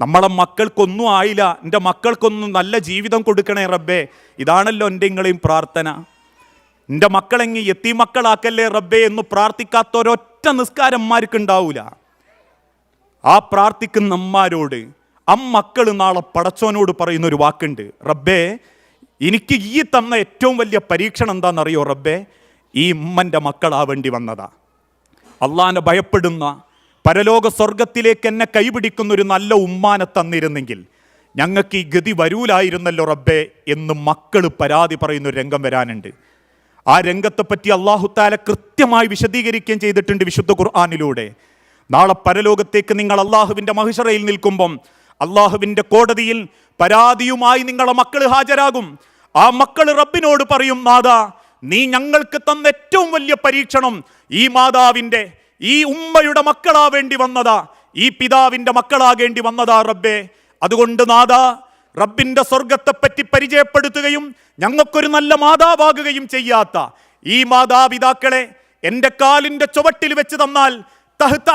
നമ്മളെ മക്കൾക്കൊന്നും ആയില്ല. എന്റെ മക്കൾക്കൊന്നും നല്ല ജീവിതം കൊടുക്കണേ റബ്ബേ. ഇതാണല്ലോ എന്റെ നിങ്ങളെയും പ്രാർത്ഥന. എന്റെ മക്കളെങ്ങി എത്തി മക്കളാക്കല്ലേ റബ്ബേ എന്ന് പ്രാർത്ഥിക്കാത്ത ഒരൊറ്റ നിസ്കാരന്മാർക്ക് ഉണ്ടാവൂല ആ പ്രാർത്ഥിക്കുന്ന അമ്മാരോട് അമ്മക്കൾ നാളെ പടച്ചോനോട് പറയുന്ന ഒരു വാക്കുണ്ട്. റബ്ബേ എനിക്ക് ഈ തന്ന ഏറ്റവും വലിയ പരീക്ഷണം എന്താണെന്നറിയോ റബ്ബേ? ഈ ഉമ്മന്റെ മക്കളാവേണ്ടി വന്നതാ. അള്ളാനെ ഭയപ്പെടുന്ന പരലോക സ്വർഗത്തിലേക്ക് എന്നെ കൈപിടിക്കുന്ന ഒരു നല്ല ഉമ്മാനെ തന്നിരുന്നെങ്കിൽ ഞങ്ങൾക്ക് ഈ ഗതി വരൂലായിരുന്നല്ലോ റബ്ബേ എന്ന് മക്കൾ പരാതി പറയുന്ന ഒരു രംഗം വരാനുണ്ട്. ആ രംഗത്തെപ്പറ്റി അള്ളാഹുത്താല കൃത്യമായി വിശദീകരിക്കുകയും ചെയ്തിട്ടുണ്ട് വിശുദ്ധ ഖുർആാനിലൂടെ. നാളെ പരലോകത്തേക്ക് നിങ്ങൾ അള്ളാഹുവിന്റെ മഹിഷറയിൽ നിൽക്കുമ്പം അള്ളാഹുവിന്റെ കോടതിയിൽ പരാതിയുമായി നിങ്ങളെ മക്കൾ ഹാജരാകും. ആ മക്കൾ റബ്ബിനോട് പറയും നാദാ നീ ഞങ്ങൾക്ക് തന്ന ഏറ്റവും വലിയ പരീക്ഷണം ഈ മാതാവിന്റെ ഈ ഉമ്മയുടെ മക്കളാവേണ്ടി വന്നതാ. ഈ പിതാവിന്റെ മക്കളാകേണ്ടി വന്നതാ റബ്ബേ. അതുകൊണ്ട് നാദാ റബ്ബിന്റെ സ്വർഗത്തെപ്പറ്റി പരിചയപ്പെടുത്തുകയും ഞങ്ങൾക്കൊരു നല്ല മാതാവാകുകയും ചെയ്യാത്ത ഈ മാതാപിതാക്കളെ എന്റെ കാലിന്റെ ചുവട്ടിൽ വെച്ച് തന്നാൽ തഹ്ത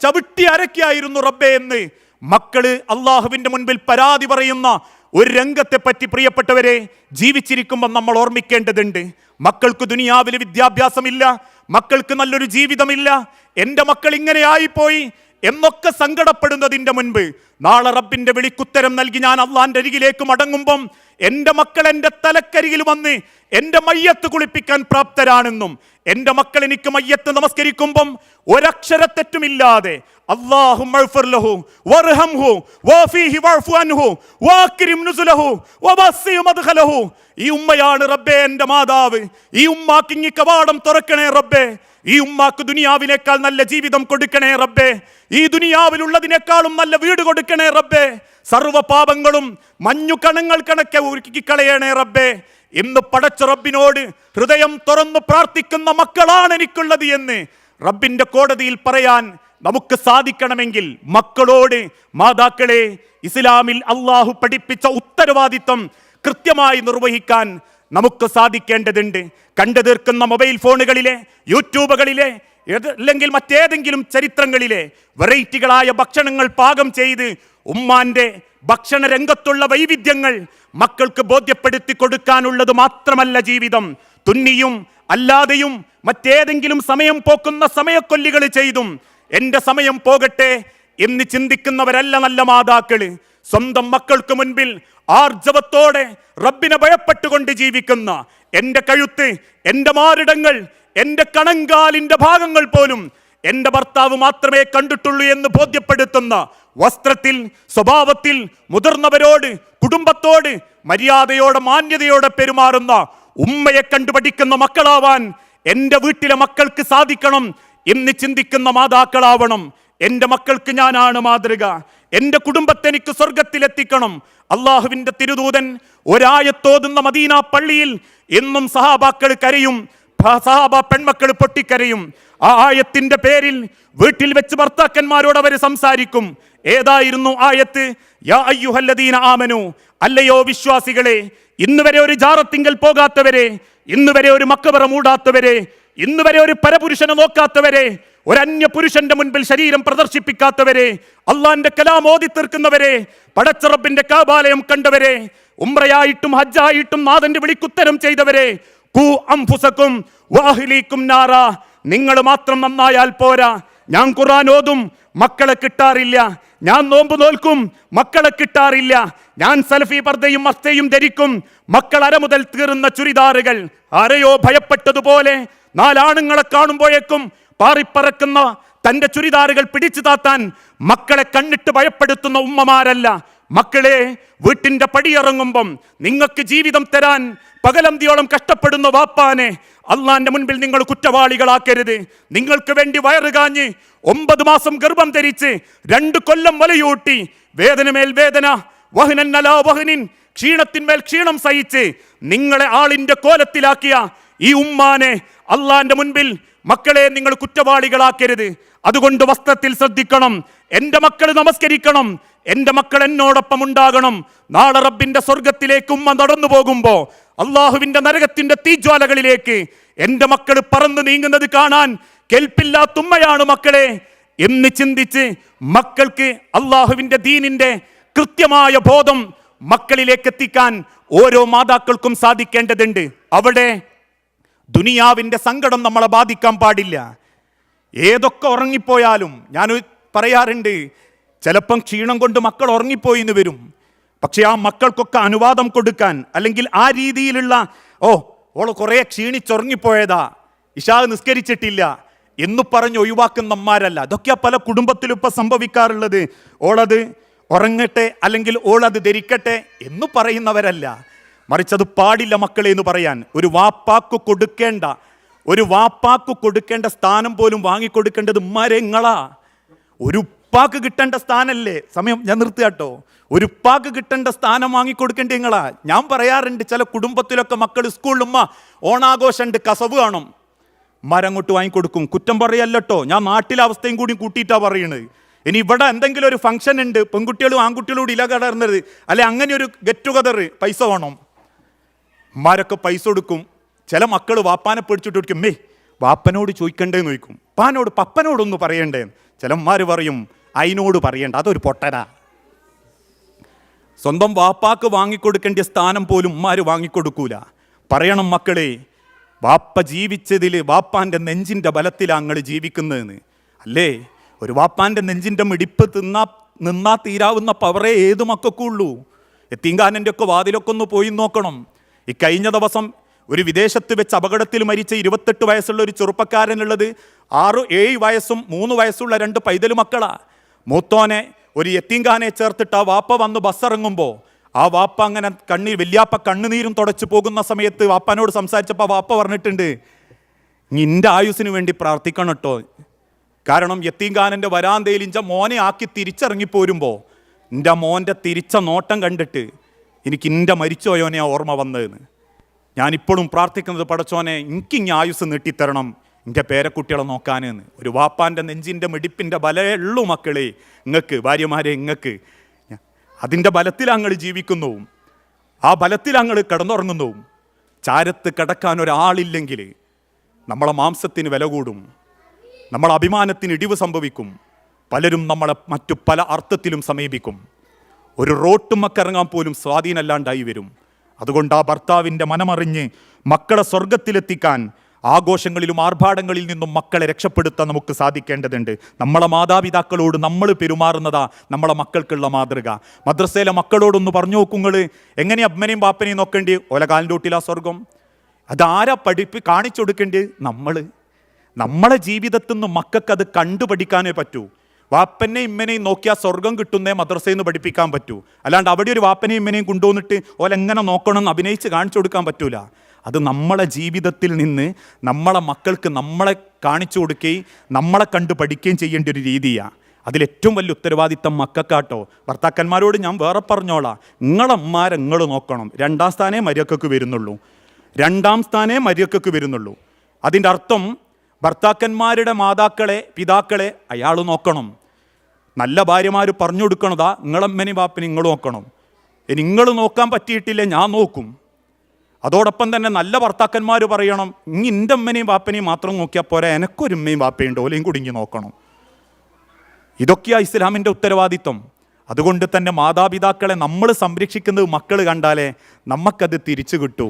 ചവിട്ടി അരക്കായിരുന്നു റബ്ബേ എന്ന് മക്കൾ അള്ളാഹുവിന്റെ മുൻപിൽ പരാതി പറയുന്ന ഒരു രംഗത്തെ പറ്റി പ്രിയപ്പെട്ടവരെ ജീവിച്ചിരിക്കുമ്പോൾ നമ്മൾ ഓർമ്മിക്കേണ്ടതുണ്ട്. മക്കൾക്ക് ദുനിയാവിൽ വിദ്യാഭ്യാസമില്ല മക്കൾക്ക് നല്ലൊരു ജീവിതമില്ല. എന്റെ മക്കൾ ഇങ്ങനെ ആയിപ്പോയി. എന്നൊക്കെ സങ്കടപ്പെടുന്നതിന്റെ മുൻപ് നാളെ റബ്ബിന്റെ വിളിക്കുത്തരം നൽകി ഞാൻ അള്ളാന്റെ അരികിലേക്ക് മടങ്ങുമ്പം എന്റെ മക്കൾ എന്റെ തലക്കരികിൽ വന്ന് എന്റെ മയ്യത്ത് കുളിപ്പിക്കാൻ പ്രാപ്തരാണെന്നും എന്റെ മക്കൾ എനിക്ക് മയ്യത്ത് നമസ്കരിക്കുമ്പം ഒരക്ഷരത്തെറ്റുമില്ലാതെ മദ്ഖലഹു. ഈ ഉമ്മയാണ് റബ്ബേ എന്റെ മാതാവ്. ഈ ഉമ്മാക്കിങ്ങി കവാടം തുറക്കണേ റബ്ബേ. ഈ ഉമ്മാക്ക് ദുനിയാവിനേക്കാൾ നല്ല ജീവിതം കൊടുക്കണേ റബ്ബേ. ഈ ദുനിയാവിലുള്ളതിനേക്കാളും നല്ല വീട് കൊടുക്കണേ റബ്ബേ. സർവ പാപങ്ങളും മഞ്ഞു കണങ്ങൾ കണക്കെ കളയണേ റബ്ബേ. ഇന്ന് പടച്ച റബ്ബിനോട് ഹൃദയം തുറന്നു പ്രാർത്ഥിക്കുന്ന മക്കളാണ് എനിക്കുള്ളത് എന്ന് റബ്ബിന്റെ കോടതിയിൽ പറയാൻ നമുക്ക് സാധിക്കണമെങ്കിൽ മക്കളോട് മാതാക്കളെ ഇസ്ലാമിൽ അള്ളാഹു പഠിപ്പിച്ച ഉത്തരവാദിത്വം കൃത്യമായി നിർവഹിക്കാൻ നമുക്ക് സാധിക്കേണ്ടതുണ്ട്. കണ്ടു തീർക്കുന്ന മൊബൈൽ ഫോണുകളിലെ യൂട്യൂബുകളിലെ അല്ലെങ്കിൽ മറ്റേതെങ്കിലും ചരിത്രങ്ങളിലെ വെറൈറ്റികളായ ഭക്ഷണങ്ങൾ പാകം ചെയ്ത് ഉമ്മാന്റെ ഭക്ഷണ രംഗത്തുള്ള വൈവിധ്യങ്ങൾ മക്കൾക്ക് ബോധ്യപ്പെടുത്തി കൊടുക്കാനുള്ളത് മാത്രമല്ല ജീവിതം. തുന്നിയും അല്ലാതെയും മറ്റേതെങ്കിലും സമയം പോക്കുന്ന സമയക്കൊല്ലികൾ ചെയ്തും എന്റെ സമയം പോകട്ടെ എന്ന് ചിന്തിക്കുന്നവരല്ല നല്ല മാതാക്കൾ. സ്വന്തം മക്കൾക്ക് മുൻപിൽ ആർജവത്തോടെ റബ്ബിനെ ഭയപ്പെട്ടുകൊണ്ട് ജീവിക്കുന്ന എന്റെ കഴുത്ത് എന്റെ മാറിടങ്ങൾ എന്റെ കണങ്കാലിന്റെ ഭാഗങ്ങൾ പോലും എന്റെ ഭർത്താവ് മാത്രമേ കണ്ടിട്ടുള്ളൂ എന്ന് ബോധ്യപ്പെടുത്തുന്ന വസ്ത്രത്തിൽ സ്വഭാവത്തിൽ മുതിർന്നവരോട് കുടുംബത്തോട് മര്യാദയോടെ മാന്യതയോടെ പെരുമാറുന്ന ഉമ്മയെ കണ്ടുപഠിക്കുന്ന മക്കളാവാൻ എന്റെ വീട്ടിലെ മക്കൾക്ക് സാധിക്കണം എന്ന് ചിന്തിക്കുന്ന മാതാക്കളാവണം. എന്റെ മക്കൾക്ക് ഞാനാണ് മാതൃക. എന്റെ കുടുംബത്തെ എനിക്ക് സ്വർഗത്തിലെത്തിക്കണം. അള്ളാഹുവിന്റെ തിരുദൂതൻ ഒരായത്തോതുന്ന മദീന പള്ളിയിൽ എന്നും സഹാബാക്കൾ കരയും സഹാബ പെൺമക്കൾ പൊട്ടിക്കരയും. ആ ആയത്തിന്റെ പേരിൽ വീട്ടിൽ വെച്ച് ഭർത്താക്കന്മാരോട് അവർ സംസാരിക്കും. ഏതായിരുന്നു ആയത്ത്? യാ അയ്യുഹല്ലദീന ആമനു. അല്ലയോ വിശ്വാസികളെ ഇന്ന് വരെ ഒരു ജാറത്തിങ്കൽ പോകാത്തവരെ ഇന്ന് വരെ ഒരു മക്കബറ മൂടാത്തവരെ ഇന്ന് വരെ ഒരു പരപുരുഷനെ നോക്കാത്തവരെ ഒരു അന്യ പുരുഷന്റെ മുൻപിൽ ശരീരം പ്രദർശിപ്പിക്കാത്തവരെ അള്ളാന്റെ കലാം ഓതി തീർക്കുന്നവരെ പടച്ചറബിന്റെ കാബാലയം കണ്ടവരെ ഉമ്രയായിട്ടും ഹജ്ജായിട്ടും നാഥന്റെ വിളിക്കുത്തരം ചെയ്തവരെ വാഹിലീക്കും നാറ. നിങ്ങൾ മാത്രം നന്നായാൽ പോരാ. ഞാൻ ഖുറാൻ ഓതും മക്കളെ കിട്ടാറില്ല. ഞാൻ നോമ്പ് നോൽക്കും മക്കളെ കിട്ടാറില്ല. ഞാൻ സലഫി പർദ്ദയും മസ്തയും ധരിക്കും മക്കൾ അര മുതൽ തീർന്ന ചുരിദാറുകൾ. ആരെയോ ഭയപ്പെട്ടതുപോലെ നാലാണുങ്ങളെ കാണുമ്പോഴേക്കും പാറിപ്പറക്കുന്ന തന്റെ ചുരിദാറുകൾ പിടിച്ചു താത്താൻ മക്കളെ കണ്ണിട്ട് ഭയപ്പെടുത്തുന്ന ഉമ്മമാരല്ല. മക്കളെ വീട്ടിന്റെ പടിയിറങ്ങുമ്പം നിങ്ങൾക്ക് ജീവിതം തരാൻ പകലന്തിയോളം കഷ്ടപ്പെടുന്ന വാപ്പാനെ അള്ളാന്റെ മുൻപിൽ നിങ്ങൾ കുറ്റവാളികളാക്കരുത്. നിങ്ങൾക്ക് വേണ്ടി വയറുകാഞ്ഞ് ഒമ്പത് മാസം ഗർഭം ധരിച്ച് രണ്ട് കൊല്ലം വലയൂട്ടി വേദനമേൽ വേദന വഹനൻ അലാ വഹനിൻ ക്ഷീണത്തിന്മേൽ ക്ഷീണം സഹിച്ച് നിങ്ങളെ ആളിന്റെ കോലത്തിലാക്കിയ ഈ ഉമ്മാനെ അള്ളാന്റെ മുൻപിൽ മക്കളെ നിങ്ങൾ കുറ്റവാളികളാക്കരുത്. അതുകൊണ്ട് വസ്ത്രത്തിൽ ശ്രദ്ധിക്കണം. എന്റെ മക്കൾ നമസ്കരിക്കണം. എന്റെ മക്കൾ എന്നോടൊപ്പം ഉണ്ടാകണം. നാളെ റബ്ബിന്റെ സ്വർഗത്തിലേക്ക് ഉമ്മ നടന്നു പോകുമ്പോൾ അള്ളാഹുവിന്റെ നരകത്തിന്റെ തീജ്വാലകളിലേക്ക് എന്റെ മക്കൾ പറന്ന് നീങ്ങുന്നത് കാണാൻ കേൾപ്പില്ലാത്തുമ്മയാണ് മക്കളെ. എന്ന് ചിന്തിച്ച് മക്കൾക്ക് അള്ളാഹുവിന്റെ ദീനിന്റെ കൃത്യമായ ബോധം മക്കളിലേക്ക് എത്തിക്കാൻ ഓരോ മാതാക്കൾക്കും സാധിക്കേണ്ടതുണ്ട്. അവിടെ ദുനിയാവിന്റെ സങ്കടം നമ്മളെ ബാധിക്കാൻ പാടില്ല. ഏതൊക്കെ ഉറങ്ങിപ്പോയാലും ഞാൻ പറയാറുണ്ട് ചിലപ്പം ക്ഷീണം കൊണ്ട് മക്കൾ ഉറങ്ങിപ്പോയി എന്ന് വരും. പക്ഷേ ആ മക്കൾക്കൊക്കെ അനുവാദം കൊടുക്കാൻ അല്ലെങ്കിൽ ആ രീതിയിലുള്ള ഓ ഓൾ കുറേ ക്ഷീണിച്ചുറങ്ങിപ്പോയതാ ഇഷാ നിസ്കരിച്ചിട്ടില്ല എന്ന് പറഞ്ഞ് ഒഴിവാക്കുന്ന അമ്മാരല്ല അതൊക്കെയാ പല കുടുംബത്തിലും ഇപ്പൊ സംഭവിക്കാറുള്ളത്. ഓളത് ഉറങ്ങട്ടെ അല്ലെങ്കിൽ ഓളത് ധരിക്കട്ടെ എന്ന് പറയുന്നവരല്ല. മറിച്ച് അത് പാടില്ല മക്കളെ എന്ന് പറയാൻ. ഒരു വാപ്പാക്ക് കൊടുക്കേണ്ട ഒരു വാപ്പാക്ക് കൊടുക്കേണ്ട സ്ഥാനം പോലും വാങ്ങിക്കൊടുക്കേണ്ടത് മരങ്ങളാ. ഒരു ഉപ്പാക്ക് കിട്ടേണ്ട സ്ഥാനല്ലേ? സമയം ഞാൻ നിർത്തുകട്ടോ ഒരു ഉപ്പാക്ക് കിട്ടേണ്ട സ്ഥാനം വാങ്ങിക്കൊടുക്കേണ്ട നിങ്ങളാ. ഞാൻ പറയാറുണ്ട് ചില കുടുംബത്തിലൊക്കെ മക്കൾ സ്കൂളിലുമ്മ ഓണാഘോഷമുണ്ട് കസവ് കാണും. മരം മരങ്ങോട്ട് വാങ്ങിക്കൊടുക്കും. കുറ്റം പറയല്ലോ ഞാൻ നാട്ടിലെ അവസ്ഥയും കൂടി കൂട്ടിയിട്ടാണ് പറയുന്നത് ഇനി ഇവിടെ എന്തെങ്കിലും ഒരു ഫംഗ്ഷൻ ഉണ്ട് പെൺകുട്ടികളും ആൺകുട്ടികളും കൂടി ഇല കടർന്നത് അല്ലെ അങ്ങനെ ഒരു ഗെറ്റ് ടുഗദർ പൈസ വേണം. ഉമ്മാരൊക്കെ പൈസ കൊടുക്കും. ചില മക്കൾ വാപ്പാനെ പിടിച്ചിട്ട് കൊടുക്കും മേ വാപ്പനോട് ചോദിക്കണ്ടേന്ന് ചോദിക്കും. പാനോട് പപ്പനോടൊന്ന് പറയണ്ടേ ചിലന്മാർ പറയും അതിനോട് പറയണ്ട അതൊരു പൊട്ടന. സ്വന്തം വാപ്പാക്ക് വാങ്ങിക്കൊടുക്കേണ്ട സ്ഥാനം പോലും ഉമ്മാർ വാങ്ങിക്കൊടുക്കൂല. പറയണം മക്കളെ വാപ്പ ജീവിച്ചതിൽ വാപ്പാന്റെ നെഞ്ചിന്റെ ബലത്തിലാണ് നിങ്ങൾ ജീവിക്കുന്നതെന്ന്. അല്ലേ? ഒരു വാപ്പാന്റെ നെഞ്ചിന്റെ മിടിപ്പ് തിന്നാ നിന്നാ തീരാവുന്ന പവറേ ഏത് മക്കൾക്കുള്ളൂ? എത്തിങ്കാനന്റെ ഒക്കെ വാതിലൊക്കെ ഒന്ന് പോയി നോക്കണം. ഈ കഴിഞ്ഞ ദിവസം ഒരു വിദേശത്ത് വെച്ച് അപകടത്തിൽ മരിച്ച ഇരുപത്തെട്ട് വയസ്സുള്ള ഒരു ചെറുപ്പക്കാരനുള്ളത് ആറ് ഏഴ് വയസ്സും മൂന്ന് വയസ്സുള്ള രണ്ട് പൈതൽ മക്കളാ. മൂത്തോനെ ഒരു എത്തിങ്കാനെ ചേർത്തിട്ട് ആ വാപ്പ വന്ന് ബസ്സിറങ്ങുമ്പോൾ ആ വാപ്പ അങ്ങനെ കണ്ണീർ വല്യാപ്പ കണ്ണുനീരും തുടച്ചു പോകുന്ന സമയത്ത് വാപ്പനോട് സംസാരിച്ചപ്പോൾ വാപ്പ പറഞ്ഞിട്ടുണ്ട് നിന്റെ ആയുസ്സിന് വേണ്ടി പ്രാർത്ഥിക്കണം കേട്ടോ. കാരണം യത്തീംഖാനന്റെ വരാന്തയിൽ ഇഞ്ച മോനെ ആക്കി തിരിച്ചിറങ്ങി പോരുമ്പോൾ എന്റെ മോന്റെ തിരിച്ച നോട്ടം കണ്ടിട്ട് എനിക്ക് എന്റെ മരിച്ചോയോനെ ഓർമ്മ വന്നതെന്ന്. ഞാനിപ്പോഴും പ്രാർത്ഥിക്കുന്നത് പടച്ചോനെ എനിക്ക് ഇനി ആയുസ് നീട്ടിത്തരണം. എന്റെ പേരക്കുട്ടികളെ നോക്കാനെന്ന്. ഒരു വാപ്പാന്റെ നെഞ്ചിന്റെ മെടിപ്പിന്റെ ബലമുള്ളൂ മക്കളെ. ഇങ്ങക്ക് ഭാര്യമാരെ ഇങ്ങക്ക്. അതിന്റെ ബലത്തിൽ അങ്ങൾ ജീവിക്കുന്നു. ആ ബലത്തിൽ അങ്ങൾ കിടന്നുറങ്ങുന്നു. ചാരത്ത് കിടക്കാൻ ഒരാളില്ലെങ്കിൽ നമ്മളെ മാംസത്തിന് വില കൂടും. നമ്മളെ അഭിമാനത്തിന് ഇടിവ് സംഭവിക്കും. പലരും നമ്മളെ മറ്റു പല അർത്ഥത്തിലും സമീപിക്കും. ഒരു റോട്ടുമക്കിറങ്ങാൻ പോലും സ്വാധീനമല്ലാണ്ടായി വരും. അതുകൊണ്ട് ആ ഭർത്താവിന്റെ മനമറിഞ്ഞ് മക്കളെ സ്വർഗത്തിലെത്തിക്കാൻ ആഘോഷങ്ങളിലും ആർഭാടങ്ങളിൽ നിന്നും മക്കളെ രക്ഷപ്പെടുത്താൻ നമുക്ക് സാധിക്കേണ്ടതുണ്ട്. നമ്മളെ മാതാപിതാക്കളോട് നമ്മൾ പെരുമാറുന്നതാ നമ്മളെ മക്കൾക്കുള്ള മാതൃക. മദ്രസയിലെ മക്കളോടൊന്ന് പറഞ്ഞു നോക്കുങ്ങൾ എങ്ങനെ അമ്മനെയും പാപ്പനെയും നോക്കേണ്ടി ഓല കാലിന്റെ സ്വർഗം. അതാരാ പഠിപ്പ് കാണിച്ചു കൊടുക്കേണ്ടത്? നമ്മൾ നമ്മളെ ജീവിതത്തിൽ നിന്ന് മക്കൾക്ക് അത് കണ്ടുപഠിക്കാനേ പറ്റൂ. വാപ്പനെ ഇമ്മനെയും നോക്കിയാൽ സ്വർഗം കിട്ടുന്നേ മദ്രസയിൽ നിന്ന് പഠിപ്പിക്കാൻ പറ്റൂ. അല്ലാണ്ട് അവിടെ ഒരു വാപ്പനെയും ഇമ്മനെയും കൊണ്ടുവന്നിട്ട് ഓലെങ്ങനെ നോക്കണം എന്ന് അഭിനയിച്ച് കാണിച്ചു കൊടുക്കാൻ പറ്റൂല. അത് നമ്മളെ ജീവിതത്തിൽ നിന്ന് നമ്മളെ മക്കൾക്ക് നമ്മളെ കാണിച്ചു കൊടുക്കുകയും നമ്മളെ കണ്ട് പഠിക്കുകയും ചെയ്യേണ്ട ഒരു രീതിയാണ് അതിലേറ്റവും വലിയ ഉത്തരവാദിത്തം മക്കൾക്കാട്ടോ. ഭർത്താക്കന്മാരോട് ഞാൻ വേറെ പറഞ്ഞോളാം. നിങ്ങളമ്മാരെ നിങ്ങൾ നോക്കണം. രണ്ടാം സ്ഥാനേ മര്യക്കൊക്കെ വരുന്നുള്ളൂ. രണ്ടാം സ്ഥാനേ മര്യക്കൊക്കെ വരുന്നുള്ളൂ. അതിന്റെ അർത്ഥം ഭർത്താക്കന്മാരുടെ മാതാക്കളെ പിതാക്കളെ അയാൾ നോക്കണം. നല്ല ഭാര്യമാർ പറഞ്ഞു കൊടുക്കണതാ നിങ്ങളമ്മനി ബാപ്പിന് നിങ്ങൾ നോക്കണം. നിങ്ങൾ നോക്കാൻ പറ്റിയിട്ടില്ല ഞാൻ നോക്കും. അതോടൊപ്പം തന്നെ നല്ല ഭർത്താക്കന്മാർ പറയണം ഇനി എന്റെ അമ്മനെയും ബാപ്പനെയും മാത്രം നോക്കിയാൽ പോരാ എനക്കൊരു ഉമ്മയും ബാപ്പയുണ്ട് ഓലെയും കുടുങ്ങി നോക്കണം. ഇതൊക്കെയാ ഇസ്ലാമിന്റെ ഉത്തരവാദിത്വം. അതുകൊണ്ട് തന്നെ മാതാപിതാക്കളെ നമ്മൾ സംരക്ഷിക്കുന്നത് മക്കൾ കണ്ടാലേ നമുക്കത് തിരിച്ചു കിട്ടൂ.